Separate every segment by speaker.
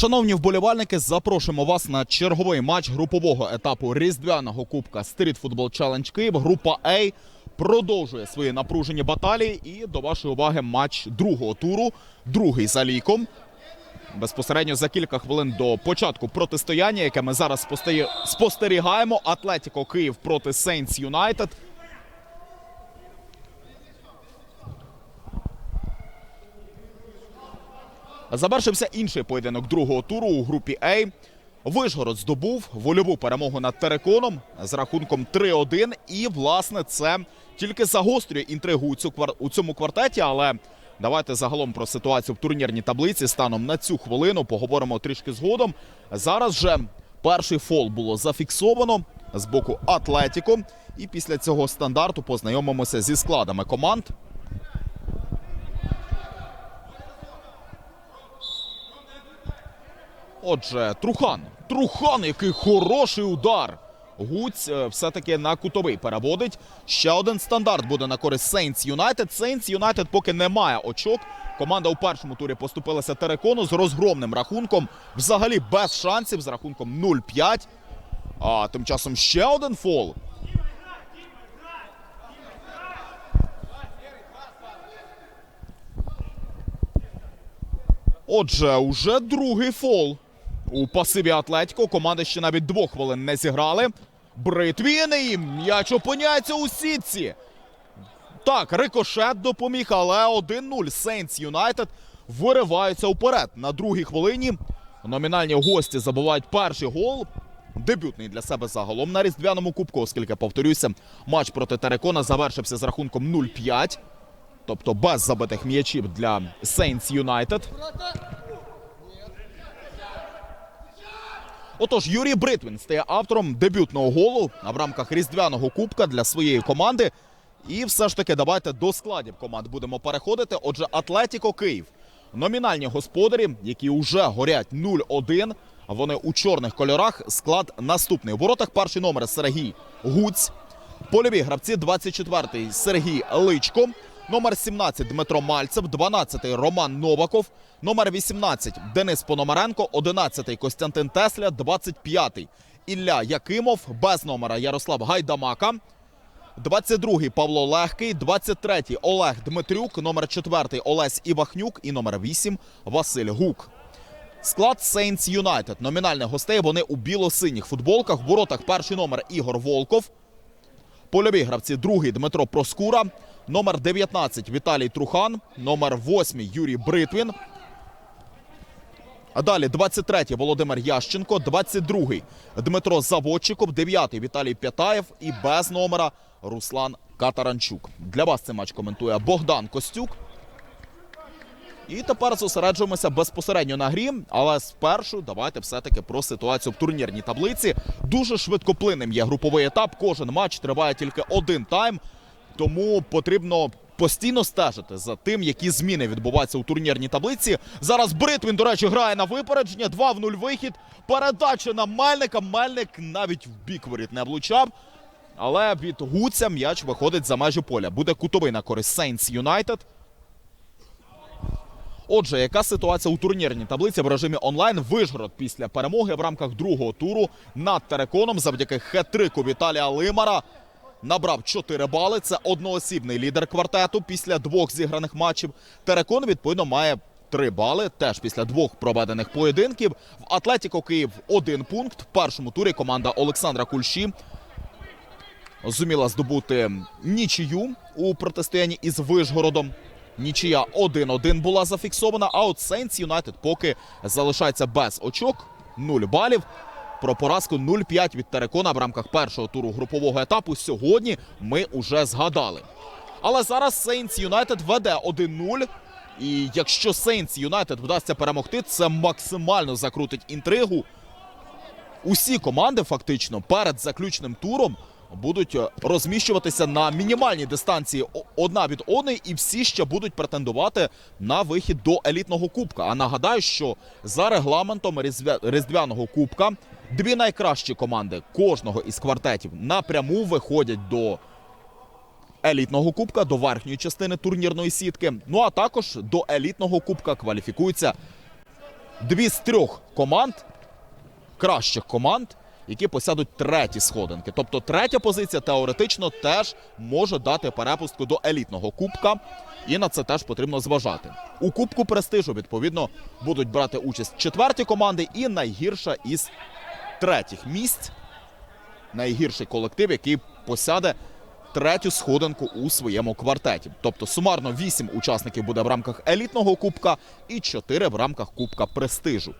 Speaker 1: Шановні вболівальники, запрошуємо вас на черговий матч групового етапу різдвяного кубка Street Football Challenge Київ. Група А продовжує свої напружені баталії. І до вашої уваги матч другого туру, другий за ліком. Безпосередньо за кілька хвилин до початку протистояння, яке ми зараз спостерігаємо. Атлетіко Київ проти Сейнс Юнайтед. Завершився інший поєдинок другого туру у групі А. Вишгород здобув вольову перемогу над Тереконом з рахунком 3-1. І, власне, це тільки загострює інтригу у, цьому квартеті. Але давайте загалом про ситуацію в турнірній таблиці станом на цю хвилину поговоримо трішки згодом. Зараз же перший фол було зафіксовано з боку Атлетіко. І після цього стандарту познайомимося зі складами команд. Отже, Трухан. Трухан, який хороший удар. Гуць е, все-таки на кутовий переводить. Ще один стандарт буде на користь Сейнс Юнайтед. Сейнс Юнайтед поки не має очок. Команда у першому турі поступилася Терекону з розгромним рахунком. Взагалі без шансів з рахунком 0-5. А тим часом ще один фол. Отже, уже другий фол. У пасиві Атлетіко команда ще навіть двох хвилин не зіграли. Бритвін і м'яч опиняється у сітці. Так, рикошет допоміг, але 1-0 Сейнс Юнайтед вириваються вперед. На другій хвилині номінальні гості забувають перший гол. Дебютний для себе загалом на різдвяному кубку, оскільки, повторюся, матч проти Терекона завершився з рахунком 0-5. Тобто без забитих м'ячів для Сейнс Юнайтед. Отож, Юрій Бритвін стає автором дебютного голу в рамках різдвяного кубка для своєї команди. І все ж таки, давайте до складів команд будемо переходити. Отже, Атлетіко Київ. Номінальні господарі, які вже горять 0-1. Вони у чорних кольорах. Склад наступний. У воротах перший номер Сергій Гуць. Польові гравці 24-й Сергій Личко. Номер 17 Дмитро Мальцев, 12-й Роман Новаков, номер 18 Денис Пономаренко, 11-й Костянтин Тесля, 25-й Ілля Якимов, без номера Ярослав Гайдамака, 22-й Павло Легкий, 23-й Олег Дмитрюк, номер 4 Олесь Івахнюк і номер 8 Василь Гук. Склад Сейнс Юнайтед. Номінальних гостей вони у біло-синіх футболках. В воротах перший номер Ігор Волков. Польові гравці другий Дмитро Проскура, номер 19 Віталій Трухан, номер 8 Юрій Бритвін. А далі 23-й Володимир Ященко, 22-й Дмитро Заводчиков, 9-й Віталій П'ятаєв і без номера Руслан Катаранчук. Для вас цей матч коментує Богдан Костюк. І тепер зосереджуємося безпосередньо на грі. Але спершу давайте все-таки про ситуацію в турнірній таблиці. Дуже швидкоплинним є груповий етап. Кожен матч триває тільки один тайм. Тому потрібно постійно стежити за тим, які зміни відбуваються у турнірній таблиці. Зараз Бритвін, до речі, грає на випередження. 2 в 0 вихід. Передача на Мельника. Мельник навіть в бік воріт не влучав. Але від Гуця м'яч виходить за межі поля. Буде кутовий на користь Сейнс Юнайтед. Отже, яка ситуація у турнірній таблиці в режимі онлайн? Вишгород після перемоги в рамках другого туру над Тереконом завдяки хет-трику Віталія Лимара набрав 4 бали. Це одноосібний лідер квартету після двох зіграних матчів. Терекон відповідно має 3 бали. Теж після двох проведених поєдинків. В Атлетіко Київ один пункт. В першому турі команда Олександра Кульші зуміла здобути нічию у протистоянні із Вишгородом. Нічия 1-1 була зафіксована, а от Сейнс Юнайтед поки залишається без очок, 0 балів. Про поразку 0-5 від Терекона в рамках першого туру групового етапу сьогодні ми уже згадали. Але зараз Сейнс Юнайтед веде 1-0. І якщо Сейнс Юнайтед вдасться перемогти, це максимально закрутить інтригу. Усі команди фактично перед заключним туром будуть е, розміщуватися на мінімальній дистанції одна від одної, і всі ще будуть претендувати на вихід до елітного кубка. А нагадаю, що за регламентом різдвяного кубка дві найкращі команди кожного із квартетів напряму виходять до елітного кубка, до верхньої частини турнірної сітки. Ну а також до елітного кубка кваліфікуються дві з трьох команд, кращих команд, які посядуть треті сходинки. Тобто третя позиція теоретично теж може дати перепустку до елітного кубка. І на це теж потрібно зважати. У Кубку престижу, відповідно, будуть брати участь четверті команди і найгірша із третіх місць. Найгірший колектив, який посяде третю сходинку у своєму квартеті. Тобто сумарно 8 учасників буде в рамках елітного кубка і 4 в рамках Кубка престижу.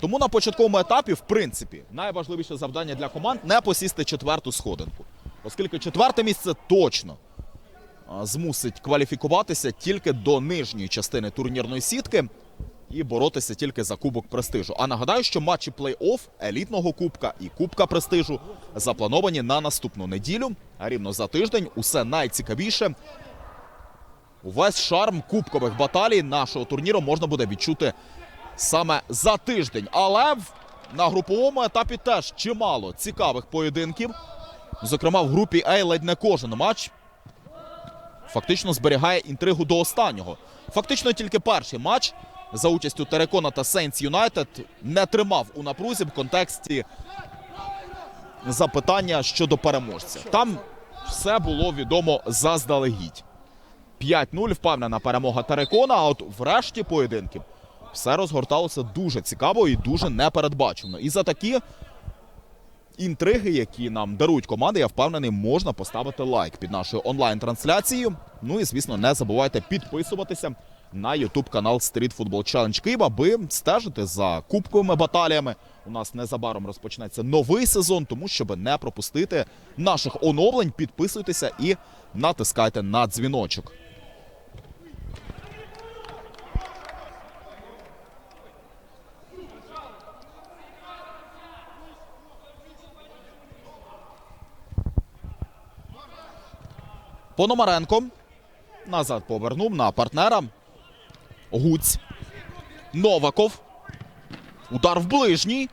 Speaker 1: Тому на початковому етапі, в принципі, найважливіше завдання для команд не посісти четверту сходинку. Оскільки четверте місце точно змусить кваліфікуватися тільки до нижньої частини турнірної сітки і боротися тільки за кубок престижу. А нагадаю, що матчі плей-офф елітного кубка і кубка престижу заплановані на наступну неділю. А рівно за тиждень усе найцікавіше. Увесь шарм кубкових баталій нашого турніру можна буде відчути саме за тиждень. Але на груповому етапі теж чимало цікавих поєдинків. Зокрема, в групі А ледь не кожен матч фактично зберігає інтригу до останнього. Фактично тільки перший матч за участю Терекона та Сейнс Юнайтед не тримав у напрузі в контексті запитання щодо переможця. Там все було відомо заздалегідь. 5-0 впевнена перемога Терекона, а от врешті поєдинків все розгорталося дуже цікаво і дуже непередбачено. І за такі інтриги, які нам дарують команди, я впевнений, можна поставити лайк під нашою онлайн-трансляцією. Ну і звісно, не забувайте підписуватися на YouTube канал Street Football Challenge Київ, аби стежити за кубковими баталіями. У нас незабаром розпочнеться новий сезон, тому щоб не пропустити наших оновлень, підписуйтеся і натискайте на дзвіночок. Пономаренко назад повернув на партнера. Гуць. Новаков. Удар в ближній.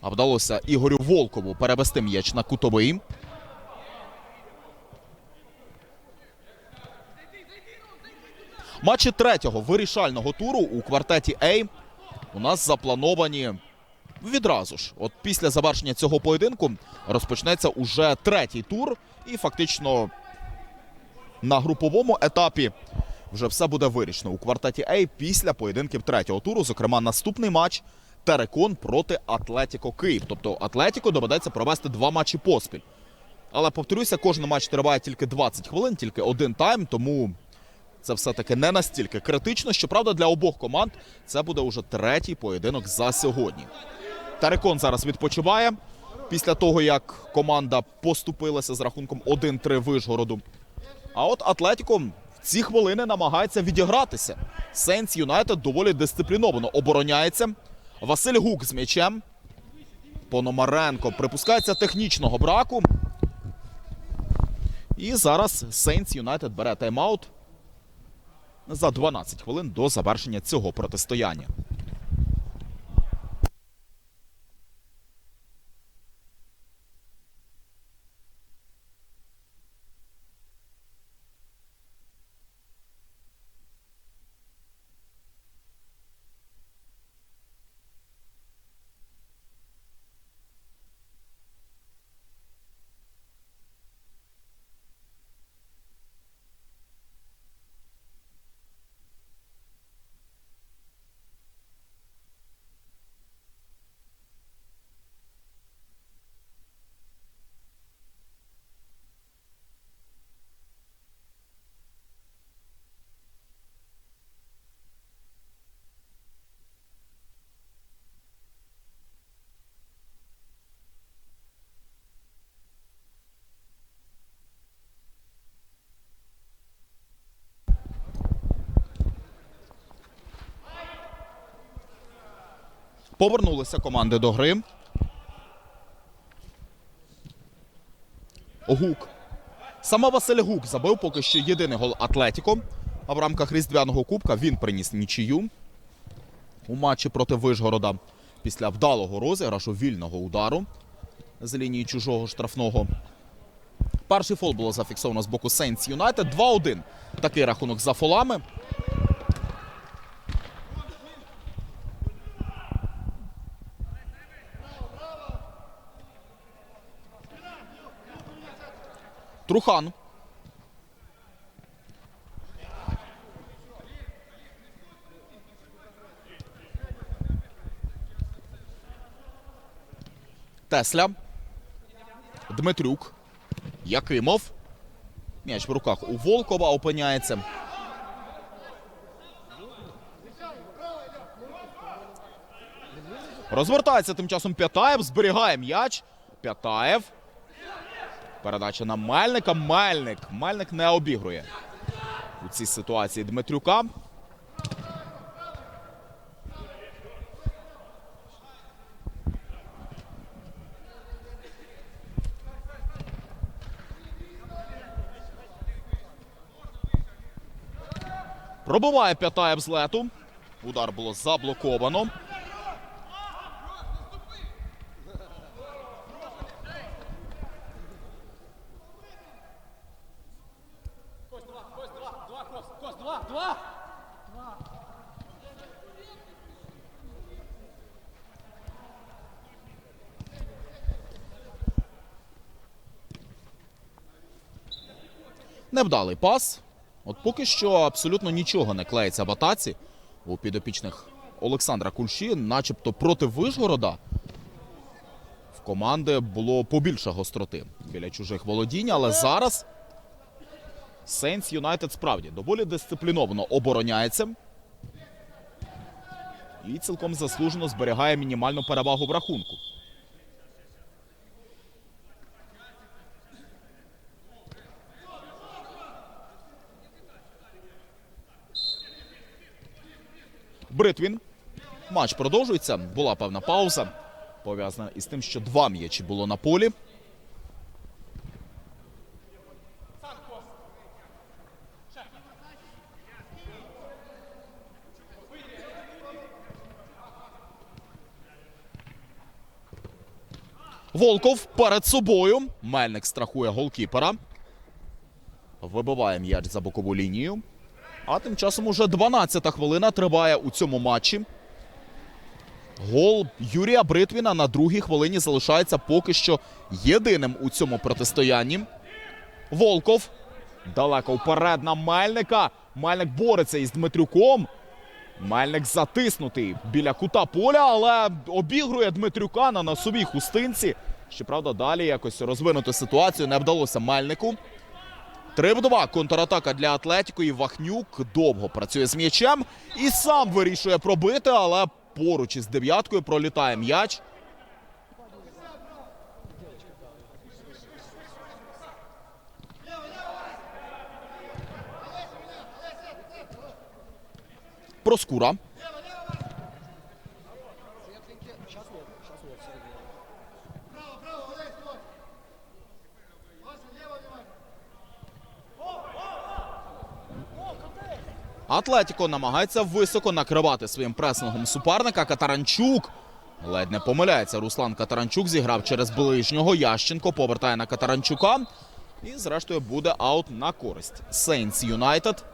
Speaker 1: А вдалося Ігорю Волкову перевести м'яч на кутовий. Матчі третього вирішального туру у квартеті А у нас заплановані відразу ж. От після завершення цього поєдинку розпочнеться уже третій тур, і фактично на груповому етапі вже все буде вирішено у квартеті А після поєдинків третього туру. Зокрема, наступний матч Терекон проти Атлетіко Київ. Тобто Атлетіко доведеться провести два матчі поспіль. Але повторюся, кожен матч триває тільки 20 хвилин, тільки один тайм, тому це все-таки не настільки критично. Щоправда, для обох команд це буде уже третій поєдинок за сьогодні. Терекон зараз відпочиває після того, як команда поступилася з рахунком 1-3 Вишгороду. А от Атлетіко ці хвилини намагається відігратися. Сейнс Юнайтед доволі дисципліновано обороняється. Василь Гук з м'ячем. Пономаренко припускається технічного браку. І зараз Сейнс Юнайтед бере тайм-аут за 12 хвилин до завершення цього протистояння. Повернулися команди до гри. Гук. Саме Василь Гук забив поки що єдиний гол Атлетіко. А в рамках Різдвяного Кубка він приніс нічию у матчі проти Вишгорода після вдалого розіграшу вільного удару з лінії чужого штрафного. Перший фол було зафіксовано з боку Сейнс Юнайтед. 2-1. Такий рахунок за фолами. Трухан. Тесля. Дмитрюк. Якимов. М'яч в руках у Волкова опиняється. Розвертається тим часом П'ятаєв. Зберігає м'яч. П'ятаєв. Передача на Мельника. Мельник. Мельник не обігрує у цій ситуації Дмитрюка. Пробиває П'ятаєв з лету. Удар було заблоковано. Невдалий пас. От поки що абсолютно нічого не клеїться в атаці у підопічних Олександра Кульші, начебто проти Вишгорода. В команди було побільше гостроти біля чужих володінь, але зараз Сейнс Юнайтед справді доволі дисципліновано обороняється. І цілком заслужено зберігає мінімальну перевагу в рахунку. Бритвін. Матч продовжується. Була певна пауза. Пов'язана із тим, що два м'ячі було на полі. Волков перед собою. Мельник страхує голкіпера. Вибиває м'яч за бокову лінію. А тим часом уже 12-та хвилина триває у цьому матчі. Гол Юрія Бритвіна на другій хвилині залишається поки що єдиним у цьому протистоянні. Волков далеко вперед на Мельника. Мельник бореться із Дмитрюком. Мельник затиснутий біля кута поля, але обігрує Дмитрюка на носовій хустинці. Щоправда, далі якось розвинути ситуацію не вдалося Мельнику. 3 в 2. Контратака для Атлетіко. І Вахнюк довго працює з м'ячем і сам вирішує пробити, але поруч із дев'яткою пролітає м'яч. Проскура. Атлетіко намагається високо накривати своїм пресингом суперника. Катаранчук ледь не помиляється. Руслан Катаранчук зіграв через ближнього. Ященко повертає на Катаранчука. І, зрештою, буде аут на користь. Сейнс Юнайтед.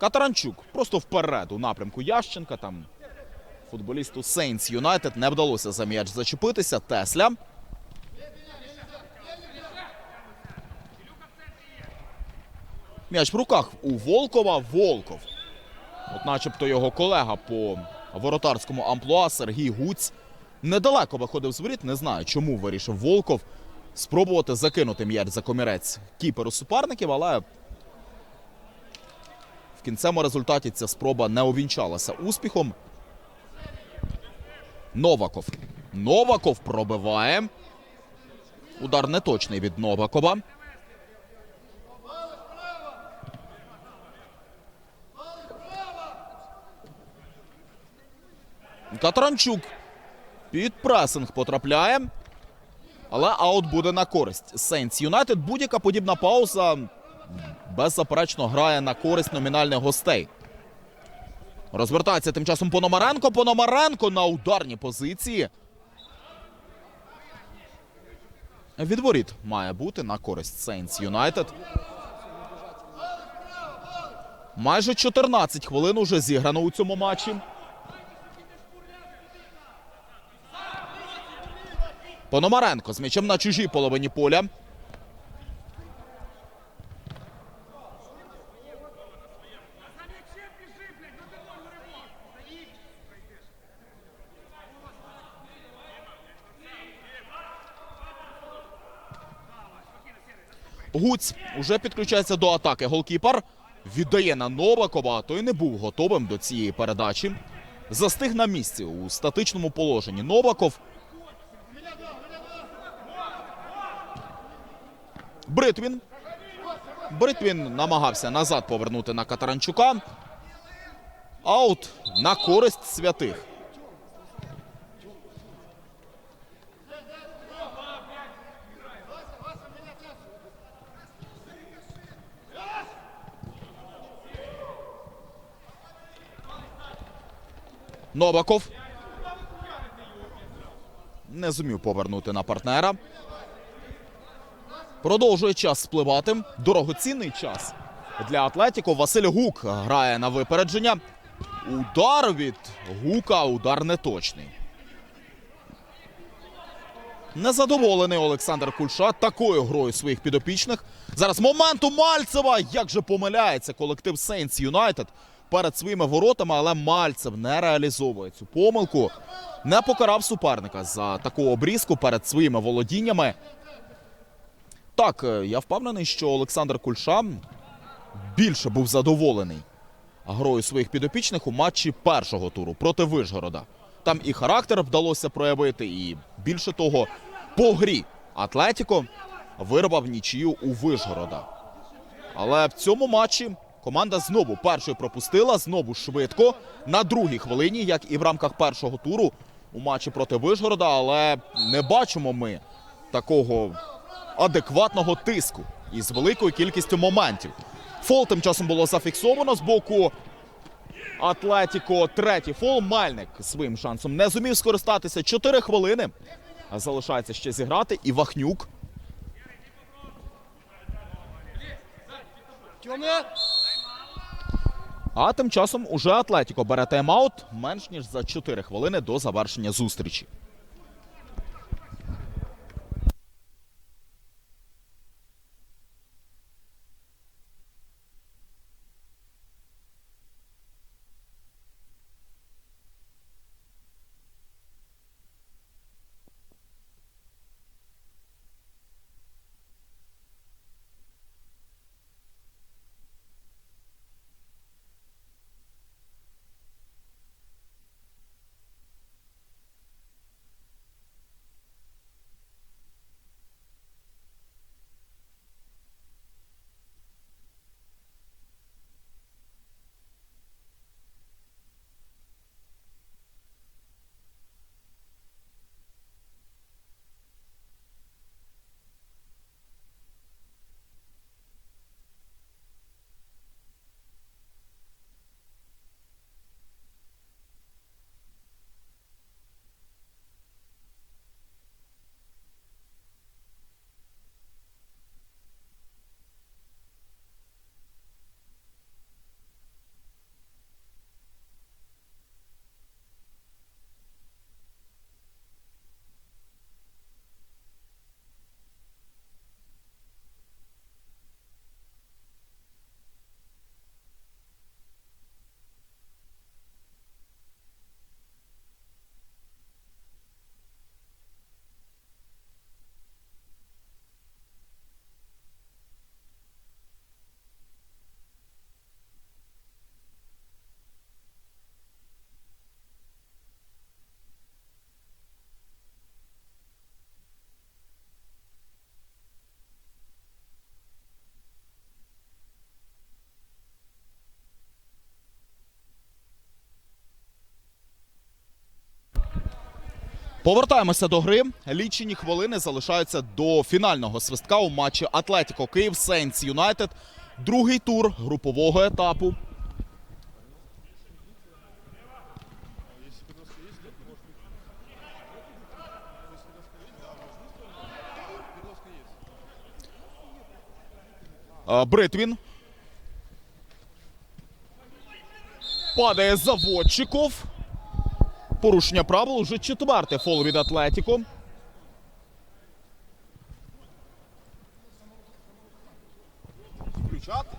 Speaker 1: Катаранчук просто вперед у напрямку Ященка. Там футболісту Сейнс Юнайтед не вдалося за м'яч зачепитися. Тесля. М'яч в руках у Волкова. Волков. От начебто його колега по воротарському амплуа Сергій Гуць недалеко виходив з воріт. Не знаю, чому вирішив Волков спробувати закинути м'яч за комірець кіперу суперників, але в кінцевому результаті ця спроба не увінчалася успіхом. Новаков. Новаков пробиває. Удар неточний від Новакова. Катаранчук під пресинг потрапляє. Але аут буде на користь. Сейнс Юнайтед будь-яка подібна пауза беззаперечно грає на користь номінальних гостей. Розвертається тим часом Пономаренко. Пономаренко на ударній позиції. Відворіт має бути на користь Saints Юнайтед. Майже 14 хвилин уже зіграно у цьому матчі. Пономаренко з м'ячем на чужій половині поля. Гуць уже підключається до атаки. Голкіпер віддає на Новакова, а той не був готовим до цієї передачі. Застиг на місці у статичному положенні. Новаков. Бритвін. Бритвін намагався назад повернути на Катаранчука. Аут на користь святих. Новаков. Не зумів повернути на партнера. Продовжує час спливати. Дорогоцінний час для Атлетіко. Василь Гук грає на випередження. Удар від Гука. Удар неточний. Незадоволений Олександр Кульша такою грою своїх підопічних. Зараз момент у Мальцева. Як же помиляється колектив Сейнс Юнайтед перед своїми воротами, але Мальцев не реалізовує цю помилку. Не покарав суперника за таку обрізку перед своїми володіннями. Так, е, я впевнений, що Олександр Кульша більше був задоволений грою своїх підопічних у матчі першого туру проти Вишгорода. Там і характер вдалося проявити, і більше того, по грі Атлетіко вирвав нічию у Вишгорода. Але в цьому матчі команда знову першою пропустила, знову швидко на другій хвилині, як і в рамках першого туру у матчі проти Вишгорода. Але не бачимо ми такого адекватного тиску із великою кількістю моментів. Фол тим часом було зафіксовано з боку Атлетіко. Третій фол. Мальник своїм шансом не зумів скористатися. Чотири хвилини. Залишається ще зіграти. І Вахнюк. А тим часом уже Атлетіко бере тайм-аут менш ніж за 4 хвилини до завершення зустрічі. Повертаємося до гри. Лічені хвилини залишаються до фінального свистка у матчі Атлетико Київ Сейнс Юнайтед. Другий тур групового етапу. Бритвін. Падає заводчиков. Порушення правил. Уже четверте фол від Атлетіко. Включати?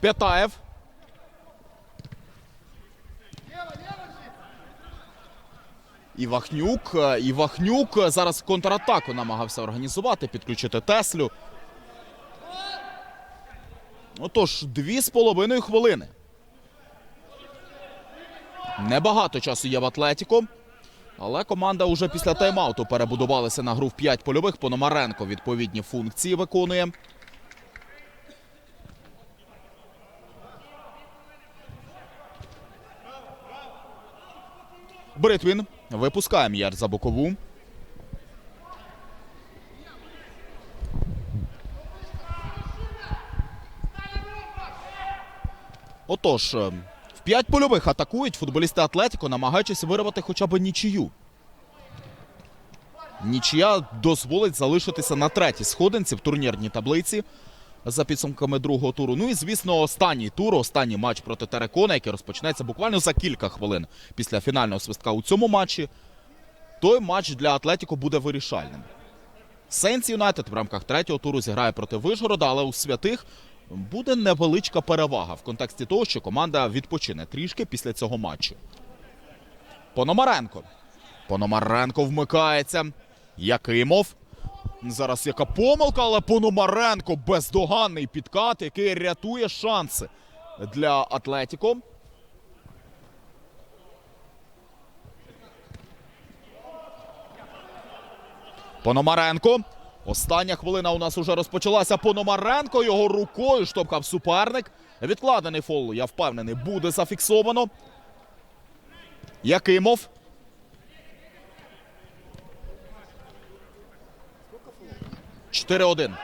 Speaker 1: П'ятаєв. Івахнюк. Е, Івахнюк е, зараз контратаку намагався організувати, підключити Теслю. Отож, дві з половиною хвилини. Небагато часу є в Атлетіко. Але команда уже після тайм-ауту перебудувалася на гру в 5 польових. Пономаренко відповідні функції виконує. Бритвін випускає м'яч за бокову. Отож, е, в п'ять польових атакують футболісти Атлетіко, намагаючись вирвати хоча б нічию. Нічия дозволить залишитися на третій сходинці в турнірній таблиці за підсумками другого туру. Ну і звісно, останній тур, останній матч проти Терекона, який розпочнеться буквально за кілька хвилин після фінального свистка у цьому матчі. Той матч для Атлетіко буде вирішальним. Сенс Юнайтед в рамках третього туру зіграє проти Вишгорода, але у святих буде невеличка перевага в контексті того, що команда відпочине трішки після цього матчу. Пономаренко. Пономаренко вмикається. Якимов. Зараз яка помилка, але Пономаренко бездоганний підкат, який рятує шанси для Атлетіко. Пономаренко. Остання хвилина у нас уже розпочалася. Пономаренко його рукою штовхав суперник. Відкладений фол, я впевнений, буде зафіксовано. Якимов. Чотири один.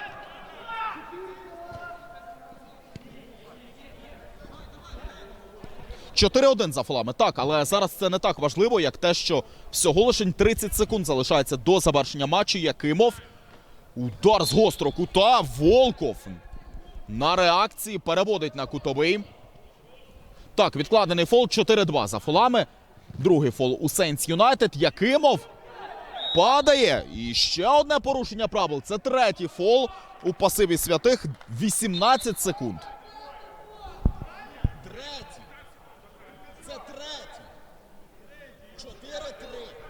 Speaker 1: Чотири один за фолами. Так, але зараз це не так важливо, як те, що всього лише 30 секунд залишається до завершення матчу. Якимов. Удар з гострого кута. Волков. На реакції переводить на кутовий. Так, відкладений фол 4-2 за фолами. Другий фол у Сейнс Юнайтед. Якимов падає. І ще одне порушення правил. Це третій фол у пасиві святих. 18 секунд. Третій. Це третій. 4-3.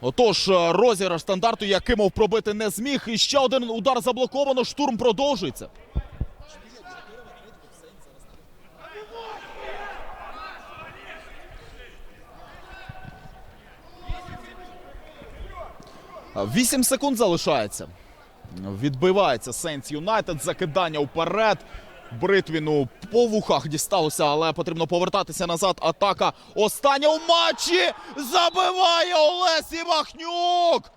Speaker 1: Отож, е, розіграш стандарту Якимов пробити не зміг. І ще один удар заблоковано. Штурм продовжується. Вісім секунд залишається. Відбивається Сенс Юнайтед. Закидання вперед. Бритвіну по вухах дісталося, але потрібно повертатися назад. Атака остання у матчі. Забиває Олесь Івахнюк.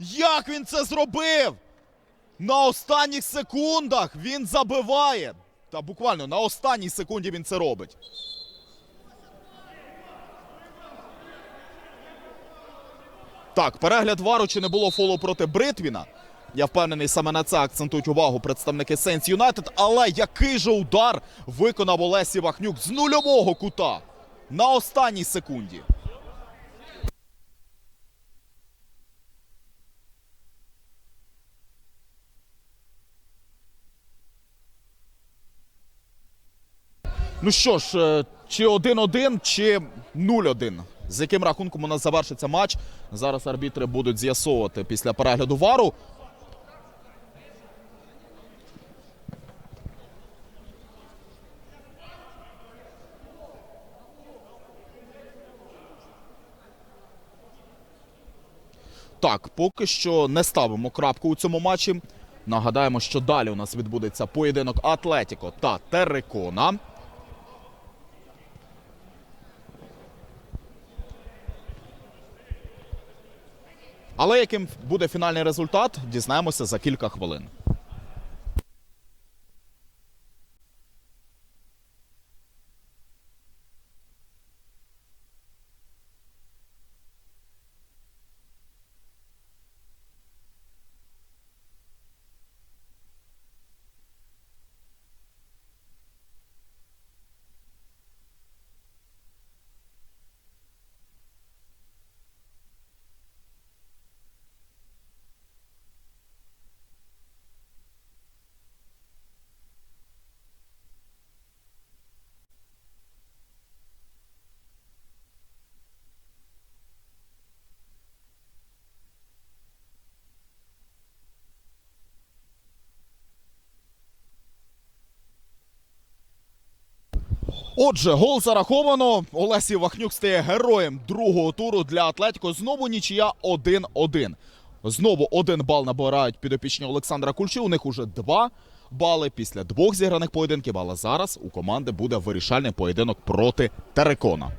Speaker 1: Як він це зробив? На останніх секундах він забиває. Та буквально на останній секунді він це робить. Так, перегляд вару чи не було фолу проти Бритвіна. Я впевнений, саме на це акцентують увагу представники Сенс Юнайтед. Але який же удар виконав Олесі Вахнюк з нульового кута на останній секунді. Ну що ж, е, Чи 1-1, чи 0-1. З яким рахунком у нас завершиться матч? Зараз арбітри будуть з'ясовувати після перегляду вару. Так, поки що не ставимо крапку у цьому матчі. Нагадаємо, що далі у нас відбудеться поєдинок Атлетіко та Терекона. Але яким буде фінальний результат, дізнаємося за кілька хвилин. Отже, гол зараховано. Олесій Вахнюк стає героєм другого туру для Атлетіко. Знову нічия 1-1. Знову один бал набирають підопічні Олександра Кульчі. У них уже два бали після двох зіграних поєдинків. Але зараз у команди буде вирішальний поєдинок проти Терекона.